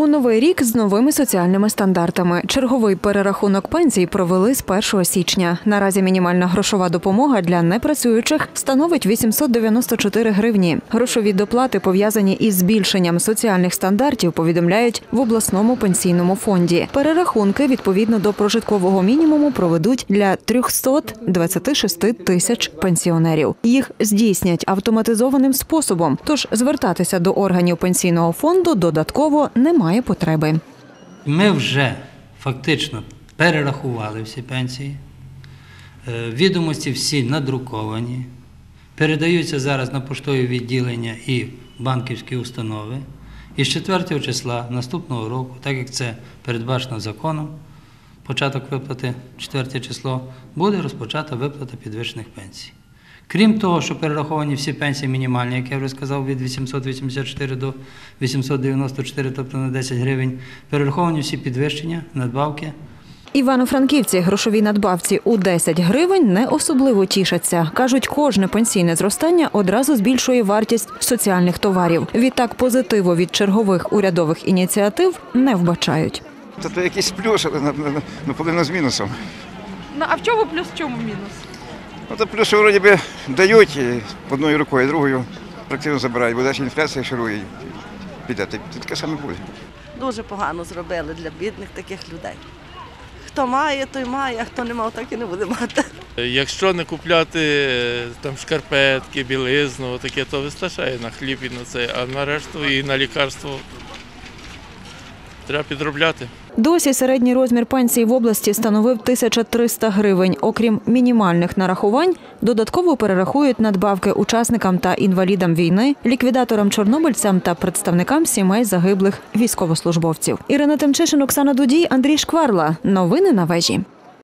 У новий рік з новими соціальними стандартами. Черговий перерахунок пенсій провели з 1 січня. Наразі мінімальна грошова допомога для непрацюючих становить 894 гривні. Грошові доплати пов'язані із збільшенням соціальних стандартів. Повідомляють в обласному пенсійному фонді. Перерахунки відповідно до прожиткового мінімуму проведуть для 326 тисяч пенсіонерів. Їх здійснять автоматизованим способом. Тож звертатися до органів пенсійного фонду додатково немає потреби. Ми вже фактично перерахували всі пенсії. Е, Відомості всі надруковані, передаються зараз на поштові відділення і банківські установи. І з 4 числа наступного року, так як це передбачено законом, початок виплати 4 число, буде розпочата виплата підвищених пенсій. Крім того, що перераховані всі пенсії мінімальні, як я вже сказав, від 884 до 894, тобто на 10 гривень, перераховані всі підвищення, надбавки. Івано-франківці грошові надбавці у 10 гривень не особливо тішаться. кажуть, кожне пенсійне зростання одразу збільшує вартість соціальних товарів. Відтак позитиву від чергових урядових ініціатив не вбачають. Та то якийсь плюс, але на- на- з мінусом. Ну а в чому плюс, в чому мінус? Ну то плюс, що вроді би дають і одною рукою, другою практично забирають, бо далі інфляція ширує. Піде, Та- та таке саме буде. Дуже погано зробили для бідних таких людей. Хто має, той має, а хто не мав, так і не буде мати. Якщо не купляти е, там шкарпетки, білизну, таке, то вистачає на хліб і на це, а на решту і на лікарство треба підробляти. Досі середній розмір пенсії в області становив 1300 гривень. Окрім мінімальних нарахувань, додатково перерахують надбавки учасникам та інвалідам війни, ліквідаторам чорнобильцям та представникам сімей загиблих військовослужбовців. Ірина Тимчишин, Оксана Дудій, Андрій Шкварла. Новини на вежі.